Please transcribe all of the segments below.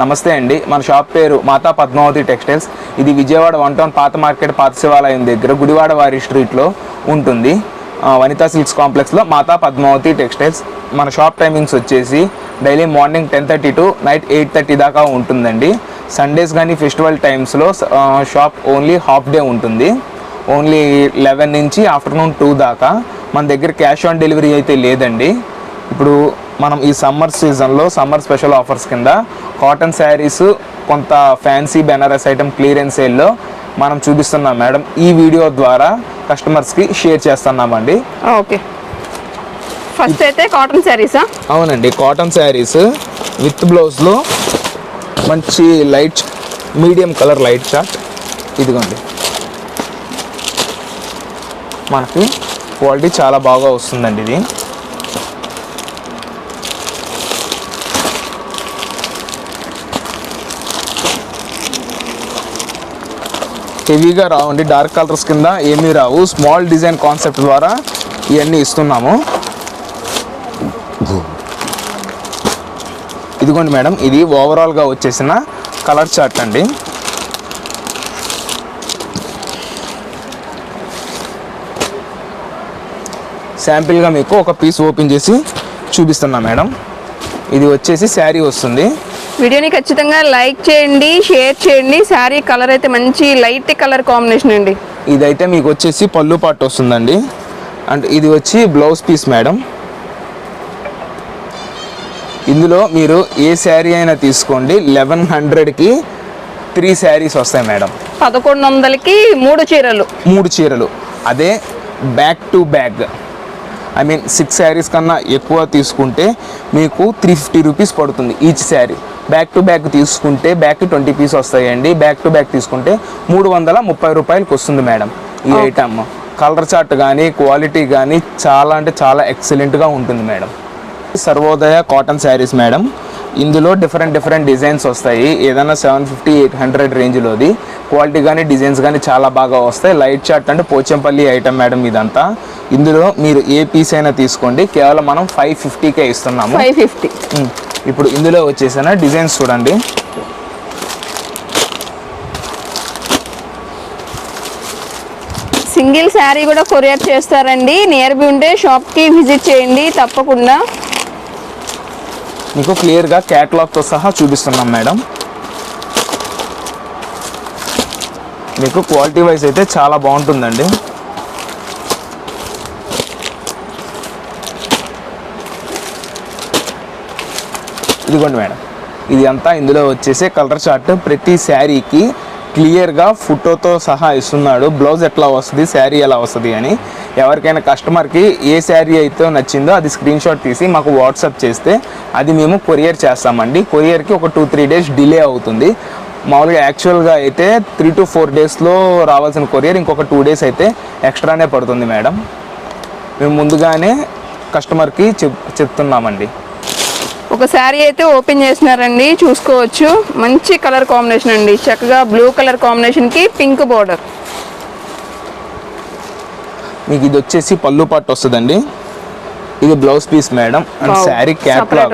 నమస్తే అండి. మన షాప్ పేరు మాతా పద్మావతి టెక్స్టైల్స్. ఇది విజయవాడ వన్ టౌన్ పాత మార్కెట్ పాత శివాలయం దగ్గర గుడివాడ వారి స్ట్రీట్లో ఉంటుంది. వనితా సిల్క్స్ కాంప్లెక్స్లో మాతా పద్మావతి టెక్స్టైల్స్. మన షాప్ టైమింగ్స్ వచ్చేసి daily morning ten thirty to night eight thirty దాకా ఉంటుందండి. సండేస్ కానీ ఫెస్టివల్ టైమ్స్లో షాప్ ఓన్లీ హాఫ్ డే ఉంటుంది. ఓన్లీ లెవెన్ నుంచి ఆఫ్టర్నూన్ టూ దాకా. మన దగ్గర క్యాష్ ఆన్ డెలివరీ అయితే లేదండి. ఇప్పుడు మనం ఈ సమ్మర్ సీజన్లో సమ్మర్ స్పెషల్ ఆఫర్స్ కింద కాటన్ శారీస్ కొంత ఫ్యాన్సీ బెనారస్ ఐటమ్ క్లియరెన్స్ సేల్లో మనం చూపిస్తున్నాం మేడం. ఈ వీడియో ద్వారా కస్టమర్స్కి షేర్ చేస్తున్నామండి. ఓకే. ఫస్ట్ అయితే కాటన్ శారీసా? అవునండి కాటన్ శారీస్ విత్ బ్లౌజ్లో మంచి light medium colour light chart ఇదిగోండి. మనకి క్వాలిటీ చాలా బాగా వస్తుందండి ఇది. హెవీగా రావండి డార్క్ కలర్స్ కింద ఏమీ రావు. స్మాల్ డిజైన్ కాన్సెప్ట్ ద్వారా ఇవన్నీ ఇస్తున్నాము. ఇదిగోండి మేడం ఇది ఓవరాల్గా వచ్చేసిన కలర్ చార్ట్ అండి. శాంపిల్గా మీకు ఒక పీస్ ఓపెన్ చేసి చూపిస్తున్నా మేడం. ఇది వచ్చేసి శారీ వస్తుంది. వీడియోని ఖచ్చితంగా లైక్ చేయండి షేర్ చేయండి. శారీ కలర్ అయితే మంచి లైట్ కలర్ కాంబినేషన్ అండి. ఇదైతే మీకు వచ్చేసి పళ్ళు పాటు వస్తుందండి. అండ్ ఇది వచ్చి బ్లౌజ్ పీస్ మేడం. ఇందులో మీరు ఏ శారీ అయినా తీసుకోండి. లెవెన్ హండ్రెడ్కి త్రీ శారీస్ వస్తాయి మేడం. పదకొండు వందలకి మూడు చీరలు. మూడు చీరలు. అదే back to back I mean six saris కన్నా ఎక్కువ తీసుకుంటే మీకు త్రీ ఫిఫ్టీ రూపీస్ పడుతుంది each sari. Back to back తీసుకుంటే బ్యాక్ ట్వంటీ పీస్ వస్తాయండి. బ్యాక్ టు బ్యాక్ తీసుకుంటే మూడు వందల ముప్పై రూపాయలకి వస్తుంది మేడం ఈ ఐటమ్ కలర్ చార్ట్ కానీ క్వాలిటీ కానీ చాలా అంటే చాలా ఎక్సలెంట్గా ఉంటుంది madam. Sarvodaya cotton saris madam. ఇందులో డిఫరెంట్ డిఫరెంట్ డిజైన్స్ వస్తాయి. ఏదైనా సెవెన్ ఫిఫ్టీ ఎయిట్ హండ్రెడ్ రేంజ్లోది. క్వాలిటీ కానీ డిజైన్స్ కానీ చాలా బాగా వస్తాయి. లైట్ చార్ట్ అంటే పోచంపల్లి ఐటమ్ మేడం ఇదంతా. ఇందులో మీరు ఏ పీస్ అయినా తీసుకోండి. కేవలం మనం ఫైవ్ ఫిఫ్టీకే ఇస్తున్నాము. Five fifty. ఇప్పుడు ఇందులో వచ్చేసిన డిజైన్స్ చూడండి. సింగిల్ శారీ కూడా కొరియర్ చేస్తారండి. నియర్ బై ఉంటే షాప్కి విజిట్ చేయండి తప్పకుండా. మీకు క్లియర్గా క్యాటలాగ్తో సహా చూపిస్తున్నాం మేడం. మీకు క్వాలిటీ వైజ్ అయితే చాలా బాగుంటుందండి. ఇదిగోండి మేడం. ఇది అంతా ఇందులో వచ్చేసే కలర్ చార్ట్ ప్రతి శారీకి క్లియర్గా ఫోటోతో సహా ఇస్తున్నాడు. బ్లౌజ్ ఎట్లా వస్తుంది శారీ ఎలా వస్తుంది అని. ఎవరికైనా కస్టమర్కి ఏ శారీ అయితే నచ్చిందో అది స్క్రీన్ షాట్ తీసి మాకు వాట్సాప్ చేస్తే అది మేము కొరియర్ చేస్తామండి. కొరియర్కి ఒక టూ త్రీ డేస్ డిలే అవుతుంది. మామూలుగా యాక్చువల్గా అయితే త్రీ టు ఫోర్ డేస్లో రావాల్సిన కొరియర్ ఇంకొక టూ డేస్ అయితే ఎక్స్ట్రానే పడుతుంది మేడం. మేము ముందుగానే కస్టమర్కి చెప్ చెప్తున్నామండి. ఒక శారీ అయితే ఓపెన్ చేసినారండి చూసుకోవచ్చు. మంచి కలర్ కాంబినేషన్ అండి. చక్కగా బ్లూ కలర్ కాంబినేషన్కి పింక్ బోర్డర్. మీకు ఇది వచ్చేసి పళ్ళు పట్టు వస్తుందండి. ఇది blouse piece madam. And sari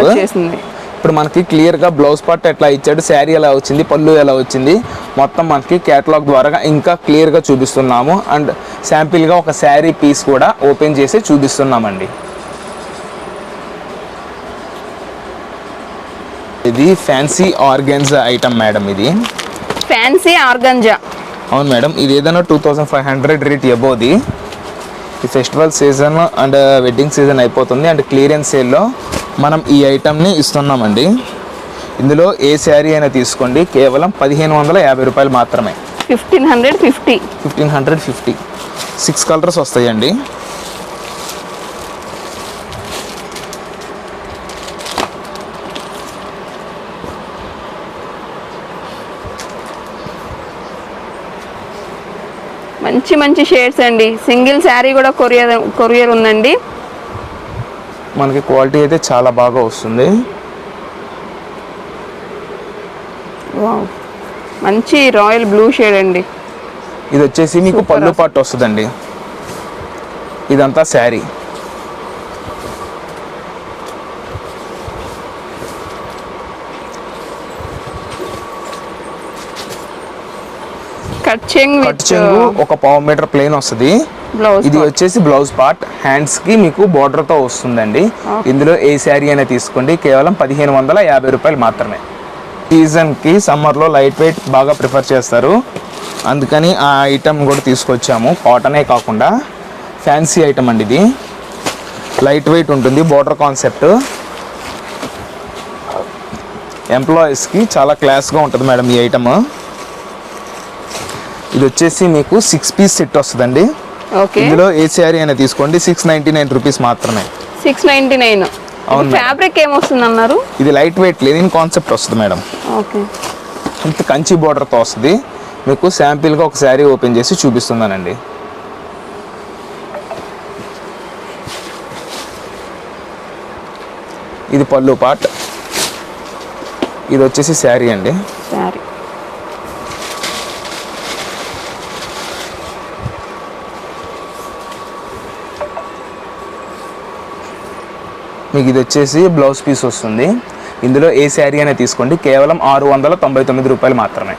వచ్చేసింది. ఇప్పుడు మనకి క్లియర్గా బ్లౌజ్ పార్ట్ ఎట్లా ఇచ్చాడు శారీ ఎలా వచ్చింది పళ్ళు ఎలా వచ్చింది మొత్తం మనకి క్యాటలాగ్ ద్వారా ఇంకా క్లియర్గా చూపిస్తున్నాము. అండ్ శాంపిల్గా ఒక శారీ పీస్ కూడా ఓపెన్ చేసి చూపిస్తున్నామండి. ఇది ఫ్యాన్సీ ఆర్గన్స్ ఐటమ్ మేడం ఇది. ఫ్యాన్సీ ఆర్గంజా అవును మేడం ఇది ఏదైనా two thousand five hundred rate ఎబోది ఈ festival season and wedding season అయిపోతుంది అండ్ క్లియరెన్స్ సేల్లో మనం ఈ ఐటమ్ని ఇస్తున్నామండి. ఇందులో ఏ శారీ అయినా తీసుకోండి కేవలం పదిహేను వందల యాభై రూపాయలు మాత్రమే. Fifteen hundred fifty fifteen hundred fifty six colours వస్తాయండి. మంచి మంచి షేడ్స్ అండి. సింగిల్ శారీ కూడా కొరియర్ కొరియర్ ఉందండి. మనకి క్వాలిటీ అయితే చాలా బాగా వస్తుంది. వావ్. మంచి రాయల్ బ్లూ షేడ్ అండి. ఇది వచ్చేసి మీకు పళ్ళు. పట్టు వస్తుందండి. ఇదంతా శారీ. కట్ చెంగ్ కట్ చెంగు ఒక పావు మీటర్ ప్లేన్ వస్తుంది. ఇది వచ్చేసి బ్లౌజ్ పార్ట్. హ్యాండ్స్కి మీకు border తో వస్తుందండి. ఇందులో ఏ శారీ అయినా తీసుకోండి. కేవలం పదిహేను వందల యాభై రూపాయలు మాత్రమే. సీజన్కి సమ్మర్లో లైట్ వెయిట్ బాగా ప్రిఫర్ చేస్తారు. అందుకని ఆ ఐటమ్ కూడా తీసుకొచ్చాము. కాటనే కాకుండా. ఫ్యాన్సీ ఐటమ్ అండి ఇది. లైట్ వెయిట్ ఉంటుంది. బోర్డర్ కాన్సెప్ట్ ఎంప్లాయీస్కి చాలా క్లాస్గా ఉంటుంది మేడం ఈ ఐటమ్ ఇది వచ్చేసి మీకు సిక్స్ పీస్ సెట్ వస్తుందండి. ఓకే. ఇందులో ఏ శారీ అయినా తీసుకోండి. సిక్స్ నైంటీ నైన్ రూపీస్ మాత్రమే. సిక్స్ నైన్టీ నైన్ అవును. ఫ్యాబ్రిక్ ఏమొస్తుంది అన్నారు ఇది లైట్ వెయిట్ లెనిన్ కాన్సెప్ట్ వస్తుంది మేడం. ఓకే. ఇంత కంచి బోర్డర్తో వస్తుంది. మీకు శాంపిల్గా ఒక శారీ ఓపెన్ చేసి చూపిస్తున్నానండి. ఇది పళ్ళు పార్ట్ ఇది వచ్చేసి శారీ అండి. శారీ. మీకు ఇది వచ్చేసి బ్లౌజ్ పీస్ వస్తుంది. ఇందులో ఏ శారీ అయినా తీసుకోండి. కేవలం ఆరు వందల తొంభై తొమ్మిది రూపాయలు మాత్రమే.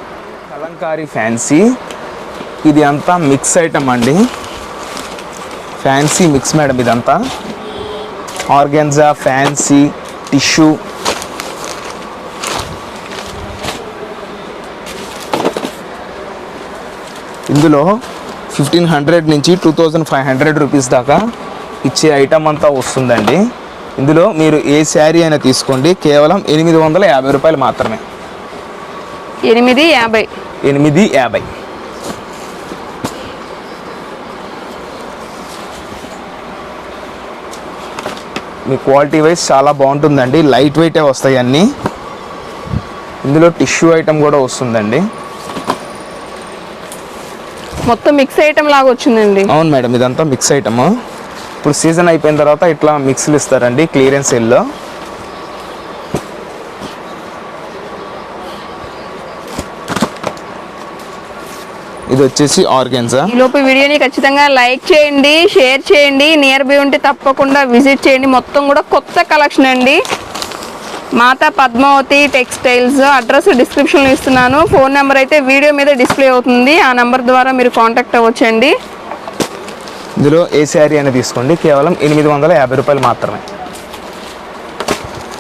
కలంకారీ ఫ్యాన్సీ. ఇది అంతా మిక్స్ ఐటమ్ అండి. ఫ్యాన్సీ మిక్స్ మేడం ఇదంతా. Organza fancy tissue. ఇందులో ఫిఫ్టీన్ హండ్రెడ్ నుంచి two thousand five hundred rupees దాకా ఇచ్చే ఐటమ్ అంతా వస్తుందండి. ఇందులో మీరు ఏ శారీ అయినా తీసుకోండి. కేవలం ఎనిమిది వందల యాభై రూపాయలు మాత్రమే. ఎనిమిది యాభై. ఎనిమిది యాభై. మీ క్వాలిటీ వైజ్ చాలా బాగుంటుందండి. లైట్ వెయిటే వస్తాయి అన్నీ. ఇందులో టిష్యూ ఐటమ్ కూడా వస్తుందండి. మొత్తం మిక్స్ ఐటమ్ లాగా వచ్చిందండి. అవును మేడం ఇదంతా మిక్స్ ఐటమ్. ఇప్పుడు సీజన్ అయిపోయిన తర్వాత ఇట్లా మిక్స్లు ఇస్తారండి క్లియరెన్స్ సెల్లో. ఇది వచ్చేసి ఆర్గెన్సా ఈ లోపు వీడియోని ఖచ్చితంగా లైక్ చేయండి షేర్ చేయండి నియర్ బై ఉంటే తప్పకుండా విజిట్ చేయండి. మొత్తం కూడా కొత్త కలెక్షన్ అండి. మాతా పద్మావతి టెక్స్టైల్స్ అడ్రస్ డిస్క్రిప్షన్లో ఇస్తున్నాను. ఫోన్ నెంబర్ అయితే వీడియో మీద డిస్ప్లే అవుతుంది. ఆ నెంబర్ ద్వారా మీరు కాంటాక్ట్ అవ్వచ్చండి. ఇందులో ఏ శారీ అయినా తీసుకోండి. కేవలం ఎనిమిది వందల యాభై రూపాయలు మాత్రమే.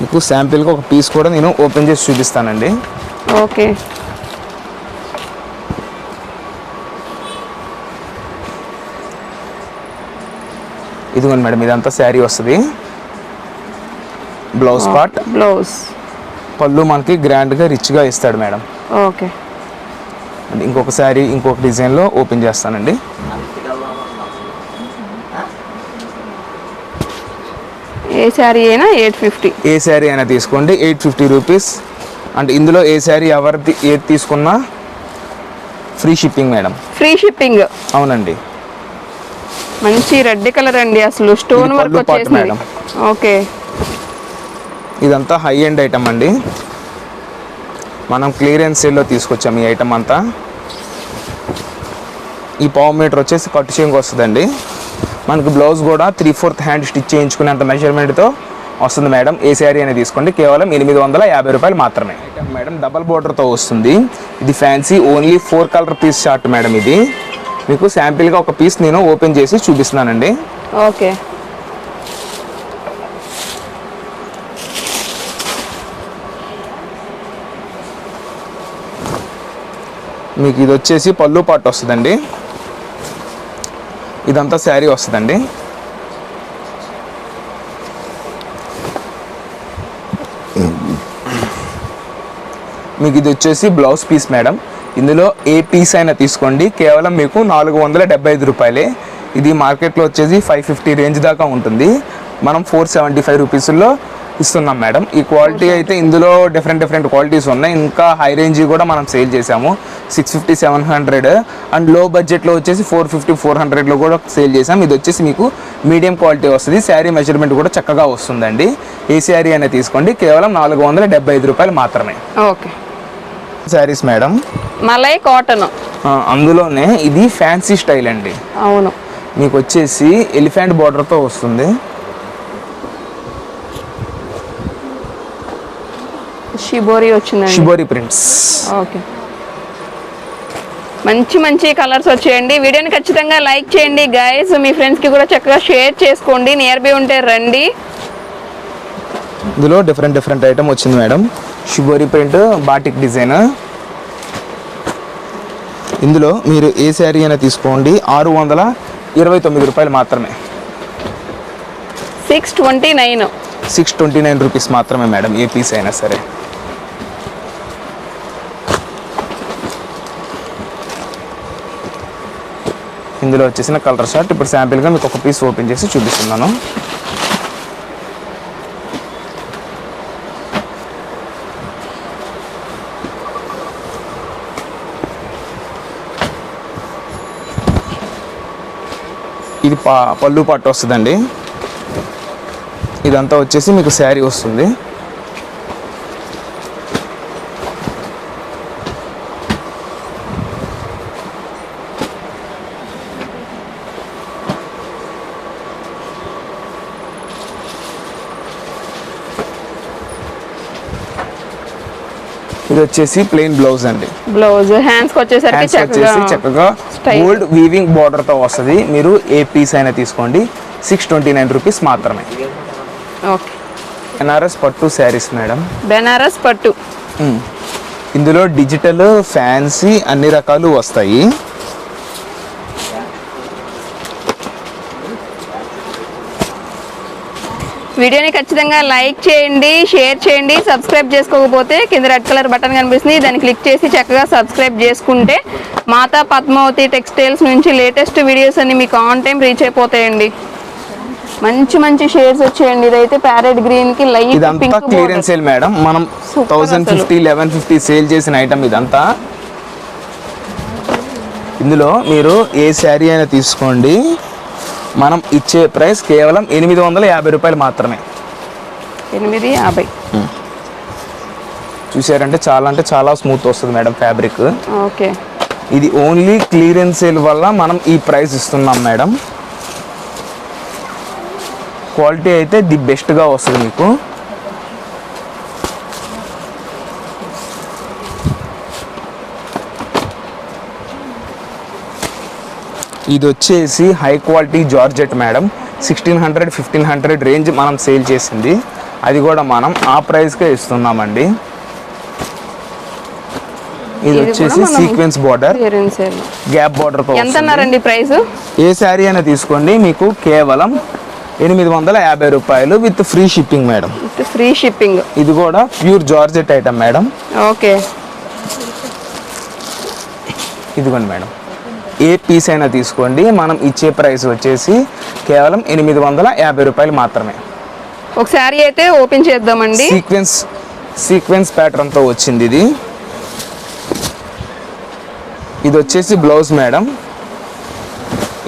మీకు శాంపిల్గా ఒక పీస్ కూడా నేను ఓపెన్ చేసి చూపిస్తానండి. ఓకే. ఇదిగోండి మేడం ఇదంతా శారీ వస్తుంది. Blouse part. బ్లౌజ్. పళ్ళు మనకి గ్రాండ్గా రిచ్గా ఇస్తాడు మేడం. ఓకే. అంటే ఇంకొక శారీ ఇంకొక డిజైన్లో ఓపెన్ చేస్తానండి. ఏ శారీ అయినా ఎయిట్ ఫిఫ్టీ. ఏ శారీ అయినా తీసుకోండి ఎయిట్ ఫిఫ్టీ రూపీస్. అంటే ఇందులో ఏ శారీ ఎవరిది ఏది తీసుకున్నా free shipping madam. Free shipping. అవునండి. మంచి రెడ్ కలర్ అండి అసలు స్టోన్ వర్క్ వచ్చేసింది. మేడం. ఓకే. ఇదంతా హై ఎండ్ ఐటమ్ అండి. మనం క్లియరెన్స్ సేల్లో తీసుకొచ్చాం ఈ ఐటమ్ అంతా. ఈ పావు మీటర్ వచ్చేసి కట్టు చేయంగా వస్తుందండి. మనకి బ్లౌజ్ కూడా త్రీ ఫోర్త్ హ్యాండ్ స్టిచ్ చేయించుకునేంత మెజర్మెంట్తో వస్తుంది మేడం. ఏ శారీ అనేది తీసుకోండి. కేవలం ఎనిమిది వందల యాభై రూపాయలు మాత్రమే. మేడం డబల్ బోర్డర్తో వస్తుంది. ఇది fancy only four colour piece short madam ఇది. మీకు శాంపిల్గా ఒక పీస్ నేను ఓపెన్ చేసి చూపిస్తున్నానండి. ఓకే. మీకు ఇది వచ్చేసి పళ్ళు పాటు వస్తుందండి. ఇదంతా శారీ వస్తుందండి. మీకు ఇది వచ్చేసి బ్లౌజ్ పీస్ మేడం. ఇందులో ఏ పీస్ అయినా తీసుకోండి. కేవలం మీకు నాలుగు వందల డెబ్బై ఐదు రూపాయలే. ఇది మార్కెట్లో వచ్చేసి ఫైవ్ ఫిఫ్టీ రేంజ్ దాకా ఉంటుంది. మనం ఫోర్ సెవెంటీ ఫైవ్ రూపీస్లో ఇస్తున్నాం మేడం. ఈ క్వాలిటీ అయితే ఇందులో డిఫరెంట్ డిఫరెంట్ క్వాలిటీస్ ఉన్నాయి. ఇంకా హై రేంజ్ కూడా మనం సేల్ చేసాము సిక్స్ ఫిఫ్టీ సెవెన్ హండ్రెడ్ అండ్లో బడ్జెట్లో వచ్చేసి ఫోర్ ఫిఫ్టీ ఫోర్ హండ్రెడ్లో కూడా సేల్ చేసాం ఇది వచ్చేసి మీకు మీడియం క్వాలిటీ వస్తుంది. శారీ మెజర్మెంట్ కూడా చక్కగా వస్తుందండి. ఏ శారీ అయినా తీసుకోండి. కేవలం నాలుగు వందల డెబ్బై ఐదు రూపాయలు మాత్రమే. Okay. Saris madam? Malai cotton. అందులోనే ఇది ఫ్యాన్సీ స్టైల్ అండి. అవును. మీకు వచ్చేసి ఎలిఫెంట్ బార్డర్తో వస్తుంది. షిబోరి వచ్చిందండి. Shibori prints okay. మంచి మంచి కలర్స్ వచ్చేయండి. వీడియోని ఖచ్చితంగా లైక్ చేయండి గైస్ మీ ఫ్రెండ్స్కి కూడా చక్కగా షేర్ చేసుకోండి. నియర్ బై ఉంటే రండి. ఇందులో డిఫరెంట్ డిఫరెంట్ ఐటమ్ వచ్చింది madam. Shibori print batik design ఇందులో మీరు ఏ శారీ అయినా తీసుకోండి. ఆరు వందల ఇరవై తొమ్మిది రూపాయలు మాత్రమే. Six twenty nine six twenty nine rupees మాత్రమే మేడం ఏ పీస్ అయినా సరే. ఇందులో వచ్చేసిన కలర్ షర్ట్ ఇప్పుడు శాంపిల్గా మీకు ఒక పీస్ ఓపెన్ చేసి చూపిస్తున్నాను. ఇది పా పళ్ళు పట్టు వస్తుందండి. ఇదంతా వచ్చేసి మీకు శారీ వస్తుంది. ఇది వచ్చేసి ప్లెయిన్ బ్లౌజ్ అండి. బ్లౌజ్ వచ్చేసరికి హ్యాండ్స్ చక్కగా వచ్చేసి చక్కగా. గోల్డ్ వీవింగ్ బార్డర్తో వస్తుంది. మీరు ఏ పీస్ అయినా తీసుకోండి. సిక్స్ ట్వంటీ నైన్ రూపీస్ మాత్రమే. ఓకే ఎన్ఆర్ఎస్ పట్టు శారీస్ మేడం బెనారస్ పట్టు. ఇందులో డిజిటల్ ఫ్యాన్సీ అన్ని రకాలు వస్తాయి. వీడియోని ఖచ్చితంగా లైక్ చేయండి షేర్ చేయండి సబ్స్క్రైబ్ చేసుకోకపోతే కింద రెడ్ కలర్ బటన్ కనిపిస్తుంది. దాన్ని క్లిక్ చేసి చక్కగా సబ్స్క్రైబ్ చేసుకుంటే మాతా పద్మావతి టెక్స్టైల్స్ నుంచి లేటెస్ట్ వీడియోస్ అన్ని మీకు ఆన్ టైం రీచ్ అయిపోతాయండి. మంచి మంచి షేడ్స్ వచ్చేయండి. ఇదైతే ప్యారెట్ గ్రీన్కి లైట్ ఇదంతా క్లియరెన్స్ సేల్ మేడం మనం అసలు. ఫిఫ్టీ లెవెన్ ఫిఫ్టీ సేల్ చేసిన ఐటమ్ ఇదంతా. ఇందులో మీరు ఏ శారీ అయినా తీసుకోండి. మనం ఇచ్చే ప్రైస్ కేవలం ఎనిమిది వందల యాభై రూపాయలు మాత్రమే. ఎనిమిది యాభై. చూసారంటే చాలా అంటే చాలా స్మూత్ వస్తుంది మేడం ఫ్యాబ్రిక్. ఓకే. ఇది ఓన్లీ క్లియరెన్స్ సేల్ వల్ల మనం ఈ ప్రైస్ ఇస్తున్నాం మేడం. క్వాలిటీ అయితే ది బెస్ట్గా వస్తుంది మీకు. ఇది వచ్చేసి high quality georgette madam. Sixteen hundred fifteen hundred range మనం సేల్ చేసింది. అది కూడా మనం ఆ ప్రైస్కే ఇస్తున్నామండి. ఇది వచ్చేసి సీక్వెన్స్ బార్డర్. గ్యాప్ బార్డర్ ఎంత అన్నారండి ప్రైస్? ఏ శారీ అయినా తీసుకోండి. మీకు కేవలం ఎనిమిది వందల యాభై రూపాయలు with free shipping madam. Free shipping. ఇది కూడా pure georgette item madam. Okay. ఇదిగోండి మేడం. ఏ పీస్ అయినా తీసుకోండి. మనం ఇచ్చే ప్రైస్ వచ్చేసి కేవలం ఎనిమిది వందల యాభై రూపాయలు మాత్రమే. ఒక శారీ అయితే ఓపెన్ చేద్దామండి. సీక్వెన్స్ సీక్వెన్స్ ప్యాటర్న్తో వచ్చింది ఇది. ఇది వచ్చేసి బ్లౌజ్ మేడం.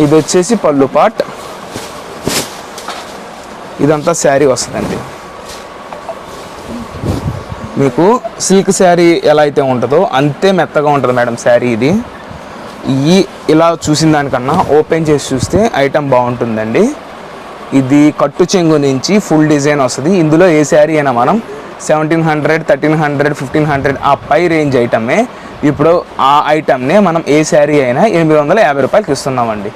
ఇది వచ్చేసి పళ్ళు పాట్ ఇదంతా శారీ వస్తుందండి. మీకు సిల్క్ శారీ ఎలా అయితే ఉంటుందో అంతే మెత్తగా ఉంటుంది మేడం శారీ ఇది. ఈ ఇలా చూసిన దానికన్నా ఓపెన్ చేసి చూస్తే ఐటమ్ బాగుంటుందండి. ఇది కట్టు చెంగు నుంచి ఫుల్ డిజైన్ వస్తుంది. ఇందులో ఏ శారీ అయినా మనం seventeen hundred thirteen hundred fifteen hundred ఆ పై రేంజ్ ఐటమే. ఇప్పుడు ఆ ఐటమ్నే మనం ఏ శారీ అయినా ఎనిమిది వందల యాభై రూపాయలకి ఇస్తున్నామండి.